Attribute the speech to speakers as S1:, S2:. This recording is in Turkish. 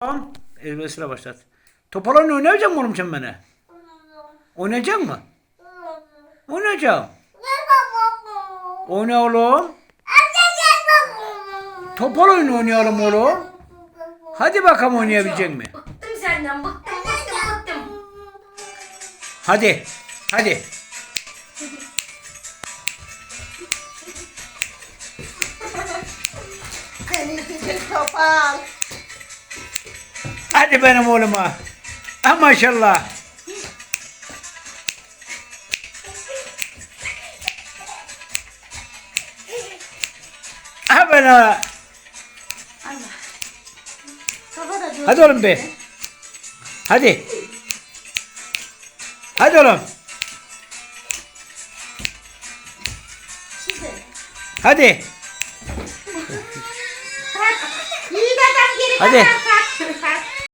S1: Tamam. Ezber sıra başlat. Topalarını oynayacak mı oğlum sen bana? Oynayacak mı? Oynayacağım. Oyna oğlum. Topal oyunu oynayalım oğlum. Hadi bakalım oynayabilecek mi?
S2: Bıktım senden bıktım bıktım bıktım.
S1: Hadi. Hadi.
S3: Topal.
S1: Hadi benim oğluma. Ha maşallah. Ha bana. Hadi oğlum be. Hadi. Hadi oğlum. Hadi. Hadi.